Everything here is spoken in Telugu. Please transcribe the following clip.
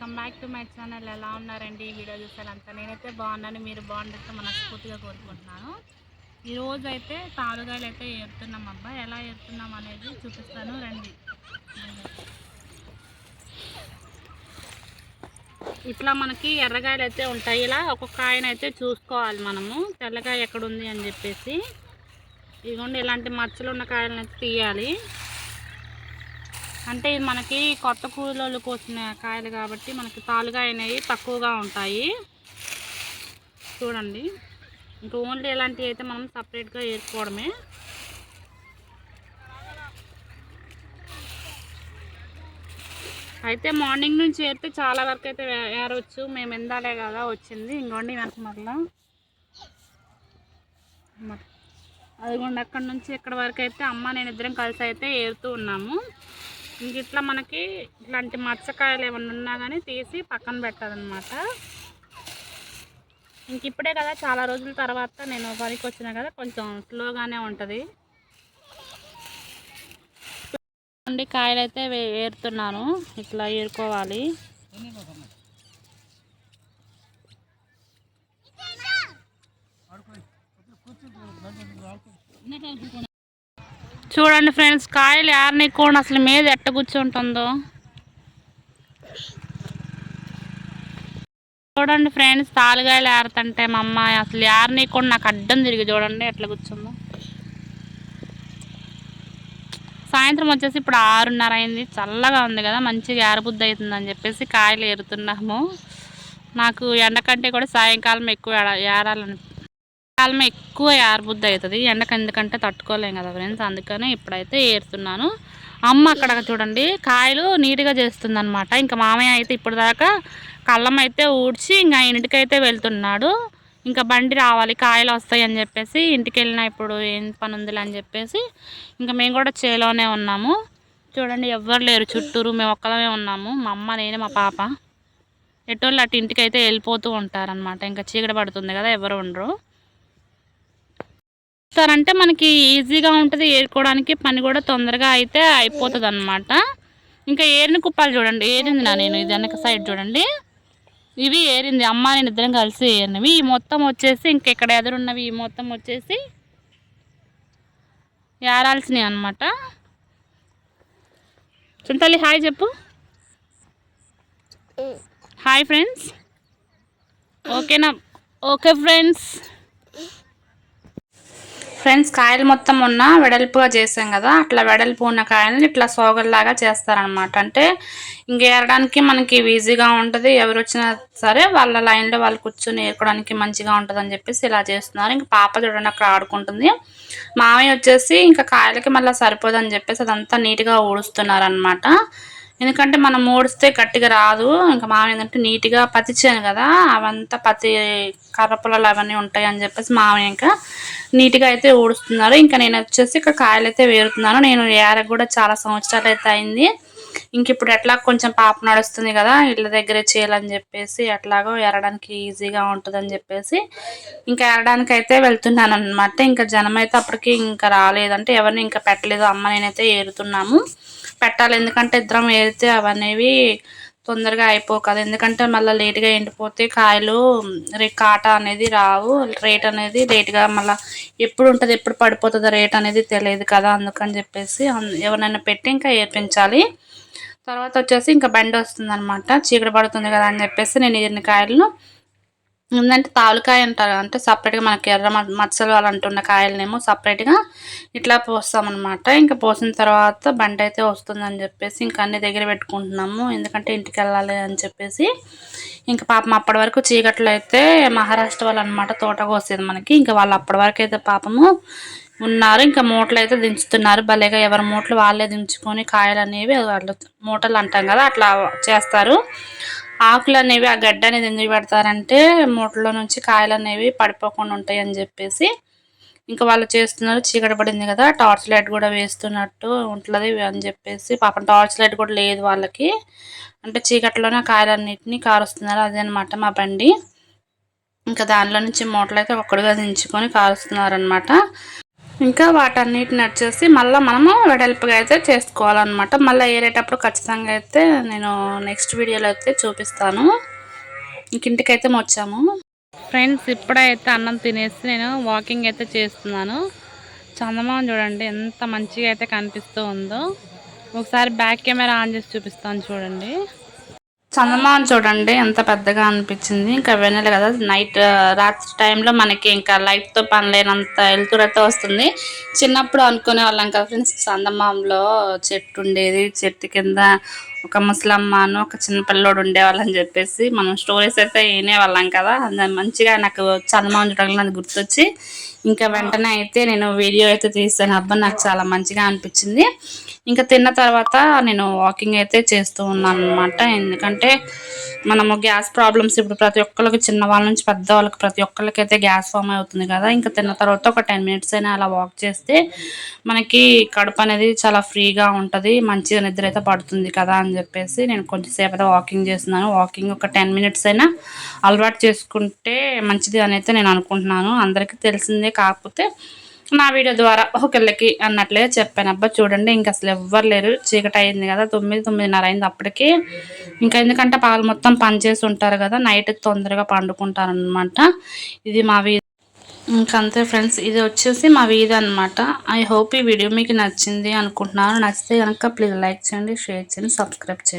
Welcome back to my channel. ఎలా ఉన్నారండి? ఈ వీడియో చూసారంతా నేనైతే బాగున్నాను. మీరు బాగుంటే మనస్ఫూర్తిగా కోరుకుంటున్నాను. ఈరోజు అయితే తాలుగాయలు అయితే ఏరుతున్నాం అబ్బా. ఎలా ఏరుతున్నాం అనేది చూపిస్తాను. రండి. ఇట్లా మనకి ఎర్రగాయలు అయితే ఉంటాయి. ఇలా ఒక్కొక్క కాయనైతే చూసుకోవాలి మనము. తెల్లగాయ ఎక్కడుంది అని చెప్పేసి. ఇదిగోండి ఇలాంటి మచ్చలు ఉన్న కాయలను అయితే తీయాలి. అంటే ఇది మనకి కొత్త కూలోళ్ళు కోసిన కాయలు కాబట్టి మనకి తాలుగా అయినవి తక్కువగా ఉంటాయి. చూడండి. ఇంకా ఓన్లీ ఇలాంటివి అయితే మనం సపరేట్గా ఏరుకోవడమే. అయితే మార్నింగ్ నుంచి ఏరితే చాలా వరకు అయితే ఏరవచ్చు మేము ఎందాలే కదా వచ్చింది. ఇంకోండి వెనక మరలా. అదిగోండి అక్కడ నుంచి ఇక్కడ వరకు అయితే అమ్మ నేను ఇద్దరం కలిసి అయితే ఏరుతూ ఉన్నాము. ఇంక ఇట్లా మనకి ఇట్లాంటి మచ్చకాయలు ఏమన్నా ఉన్నా కానీ తీసి పక్కన పెట్టాలన్నమాట ఇంక ఇప్పుడే కదా చాలా రోజుల తర్వాత నేను పనికి వచ్చినా కదా కొంచెం స్లోగానే ఉంటుంది. కాయలు అయితే ఏరుతున్నాను. ఇట్లా ఏరుకోవాలి. చూడండి ఫ్రెండ్స్ కాయలు ఏరనీకోండి అసలు మీద ఎట్ట కూర్చుంటుందో. చూడండి ఫ్రెండ్స్ తాలుగాయలు ఏరుతుంటే మా అమ్మాయి అసలు ఏరనీకుండా నాకు అడ్డం తిరిగి చూడండి ఎట్లా కూర్చుందో. సాయంత్రం వచ్చేసి ఇప్పుడు ఆరున్నర అయింది చల్లగా ఉంది కదా మంచిగా ఏరబుద్ధి అవుతుందని చెప్పేసి కాయలు ఏరుతున్నాము. నాకు ఎండకంటే కూడా సాయంకాలం ఎక్కువ ఏరాలని కాలం ఎక్కువ ఏరబుద్ధి అవుతుంది. ఎండకు ఎందుకంటే తట్టుకోలేం కదా ఫ్రెండ్స్. అందుకనే ఇప్పుడైతే ఏరుతున్నాను. అమ్మ అక్కడ చూడండి కాయలు నీట్గా చేస్తుంది అనమాట ఇంకా మామయ్య అయితే ఇప్పటిదాకా దాకా కళ్ళం అయితే ఊడ్చి ఇంకా ఇంటికైతే వెళ్తున్నాడు. ఇంకా బండి రావాలి కాయలు వస్తాయి అని చెప్పేసి ఇంటికి వెళ్ళినా ఇప్పుడు ఏం పని ఉందిలే అని చెప్పేసి ఇంకా మేము కూడా చేలోనే ఉన్నాము. చూడండి ఎవ్వరు లేరు చుట్టూరు. మేము ఒక్కలమే ఉన్నాము. మా అమ్మ నేనే మా పాప. ఎటోళ్ళు అటు ఇంటికి అయితే వెళ్ళిపోతూ ఉంటారనమాట ఇంకా చీకటి పడుతుంది కదా ఎవరు ఉండరు. అంటే మనకి ఈజీగా ఉంటుంది. ఏరుకోవడానికి పని కూడా తొందరగా అయితే అయిపోతుంది అనమాట ఇంకా ఏరిన కుప్పాలు చూడండి. ఏరింది నా నేను. ఇది వెనక సైడ్ చూడండి. ఇవి ఏరింది. అమ్మ నేను ఇద్దరం కలిసి ఏరినవి. ఈ మొత్తం వచ్చేసి ఇంకెక్కడ ఎదురున్నవి ఈ మొత్తం వచ్చేసి ఏరాల్సినవి అనమాట చింతల్లి హాయ్ చెప్పు. Hi friends. ఓకేనా? Okay friends. ఫ్రెండ్స్ కాయలు మొత్తం ఉన్న వెడల్పుగా చేసాం కదా అట్లా వెడల్పు ఉన్న కాయల్ని ఇట్లా సోగల్లాగా చేస్తారనమాట అంటే ఇంకేరడానికి మనకి ఈజీగా ఉంటుంది ఎవరు వచ్చినా సరే వాళ్ళ లైన్లో వాళ్ళు కూర్చొని ఏరుకోవడానికి మంచిగా ఉంటుంది అని చెప్పేసి ఇలా చేస్తున్నారు. ఇంకా పాప చూడండి అక్కడ ఆడుకుంటుంది. మామయ్య వచ్చేసి ఇంకా కాయలకి మళ్ళీ సరిపోదని చెప్పేసి అదంతా నీట్గా ఊడుస్తున్నారు అనమాట ఎందుకంటే మనం ఊడిస్తే గట్టిగా రాదు. ఇంకా మామయ్య ఏంటంటే నీట్గా పతిచ్చాను కదా. అవంతా పతి కర్రపుల్లలు అవన్నీ ఉంటాయి అని చెప్పేసి మామయ్య ఇంకా నీట్గా అయితే ఊడుస్తున్నారు. ఇంకా నేను వచ్చేసి ఇక్కడ కాయలు అయితే వేరుతున్నాను. నేను ఏరకు కూడా చాలా సంవత్సరాలు అయితే అయింది. ఇంక ఇప్పుడు ఎట్లా కొంచెం పాప నడుస్తుంది కదా ఇళ్ళ దగ్గరే చేయాలని చెప్పేసి ఎట్లాగో ఎరడానికి ఈజీగా ఉంటుందని చెప్పేసి ఇంకా ఎరడానికి అయితే వెళ్తున్నాను అనమాట ఇంకా జనం అయితే అప్పటికి ఇంకా రాలేదంటే ఎవరిని ఇంకా పెట్టలేదు. అమ్మ నేనైతే ఏరుతున్నాము. పెట్టాలి. ఎందుకంటే ఇద్దరం ఏరితే అవనేవి తొందరగా అయిపోవు ఎందుకంటే మళ్ళీ లేట్గా ఎండిపోతే కాయలు రే కాట అనేది రావు. రేట్ అనేది లేట్గా మళ్ళీ ఎప్పుడు ఉంటుంది ఎప్పుడు పడిపోతుందో రేట్ అనేది తెలియదు కదా అందుకని చెప్పేసి ఎవరైనా పెట్టి ఇంకా ఏర్పించాలి. తర్వాత వచ్చేసి ఇంకా బండి వస్తుంది అనమాట చీకటి పడుతుంది కదా అని చెప్పేసి నేను ఎన్ని కాయలను ఏంటంటే తాలుకాయ అంటారు. అంటే సపరేట్గా మనకి ఎర్ర మచ్చలు వాళ్ళు అంటున్న కాయలనేమో సపరేట్గా ఇట్లా పోస్తామన్నమాట. ఇంకా పోసిన తర్వాత బండి అయితే వస్తుందని చెప్పేసి ఇంకా అన్ని దగ్గర పెట్టుకుంటున్నాము. ఎందుకంటే ఇంటికి వెళ్ళాలి అని చెప్పేసి ఇంకా పాపం అప్పటి వరకు చీకట్లు అయితే మహారాష్ట్ర వాళ్ళు అనమాట తోట కోసేది మనకి. ఇంకా వాళ్ళు అప్పటి వరకు అయితే పాపము ఉన్నారు. ఇంకా మూటలు అయితే దించుతున్నారు. భలేగా ఎవరి మూటలు వాళ్ళే దించుకొని కాయలు అనేవి వాళ్ళు మూటలు అంటాం కదా అట్లా చేస్తారు. ఆకులు అనేవి ఆ గడ్డ అనేది ఎందుకు పెడతారంటే మూటలో నుంచి కాయలు అనేవి పడిపోకుండా ఉంటాయి అని చెప్పేసి. ఇంకా వాళ్ళు చేస్తున్నారు చీకటి పడింది కదా టార్చ్ లైట్ కూడా వేస్తున్నట్టు ఉంటుంది అని చెప్పేసి. పాపం టార్చ్ లైట్ కూడా లేదు వాళ్ళకి. అంటే చీకట్లోనే కాయలన్నింటినీ కారుస్తున్నారు అదే మా బండి. ఇంకా దానిలో నుంచి మూటలు అయితే ఒక్కడుగా దించుకొని కారుస్తున్నారు అనమాట ఇంకా వాటన్నిటిని వచ్చేసి మళ్ళీ మనము వెడల్పుగా అయితే చేసుకోవాలన్నమాట. మళ్ళీ ఏరేటప్పుడు ఖచ్చితంగా అయితే నేను నెక్స్ట్ వీడియోలో అయితే చూపిస్తాను. ఇంక ఇంటికైతే వచ్చాము. ఫ్రెండ్స్ ఇప్పుడైతే అన్నం తినేసి నేను వాకింగ్ అయితే చేస్తున్నాను. చందమామ చూడండి ఎంత మంచిగా అయితే కనిపిస్తూ ఉందో. ఒకసారి బ్యాక్ కెమెరా ఆన్ చేసి చూపిస్తాను చూడండి. చందమామ చూడండి ఎంత పెద్దగా అనిపించింది. ఇంకా వెన్నెల కదా నైట్ రాత్రి టైంలో మనకి ఇంకా లైట్తో పని లేనంత వెళ్తురతో వస్తుంది. చిన్నప్పుడు అనుకునే వాళ్ళం కదా ఫ్రెండ్స్ చందమామలో చెట్టు ఉండేది. చెట్టు కింద ఒక ముసలమ్మను ఒక చిన్న పిల్లోడు ఉండేవాళ్ళని చెప్పేసి మనం స్టోరీస్ అయితే వినేవాళ్ళం కదా. మంచిగా నాకు చందమామ చూడడం నాకు గుర్తొచ్చి ఇంకా వెంటనే అయితే నేను వీడియో అయితే తీసాను. అబ్బా నాకు చాలా మంచిగా అనిపించింది. ఇంకా తిన్న తర్వాత నేను వాకింగ్ అయితే చేస్తూ ఉన్నాను అనమాట ఎందుకంటే మనము గ్యాస్ ప్రాబ్లమ్స్ ఇప్పుడు ప్రతి ఒక్కరికి చిన్న వాళ్ళ నుంచి పెద్ద వాళ్ళకి ప్రతి ఒక్కరికి అయితే గ్యాస్ ఫామ్ అవుతుంది కదా. ఇంకా తిన్న తర్వాత ఒక టెన్ మినిట్స్ అయినా అలా వాక్ చేస్తే మనకి కడుపు అనేది చాలా ఫ్రీగా ఉంటుంది. మంచిగా నిద్ర అయితే పడుతుంది కదా అని చెప్పేసి నేను కొంచెంసేపు అయితే వాకింగ్ చేస్తున్నాను. వాకింగ్ ఒక టెన్ మినిట్స్ అయినా అలవాటు చేసుకుంటే మంచిది అని అయితే నేను అనుకుంటున్నాను. అందరికీ తెలిసిందే కాకపోతే నా వీడియో ద్వారా ఒకళ్ళకి అన్నట్లే చెప్పాను. అబ్బా చూడండి ఇంకా అసలు ఎవ్వరు లేరు. చీకటి అయింది కదా తొమ్మిది తొమ్మిదిన్నర అయింది అప్పటికి. ఇంకా ఎందుకంటే పాలు మొత్తం పనిచేసి ఉంటారు కదా నైట్ తొందరగా పండుకుంటారు అనమాట ఇది మా వీధి. ఇంకంతే ఫ్రెండ్స్ ఇది వచ్చేసి మా వీధి అనమాట ఐ హోప్ ఈ వీడియో మీకు నచ్చింది అనుకుంటున్నాను. నచ్చితే కనుక ప్లీజ్ లైక్ చేయండి షేర్ చేయండి సబ్స్క్రైబ్ చేయండి.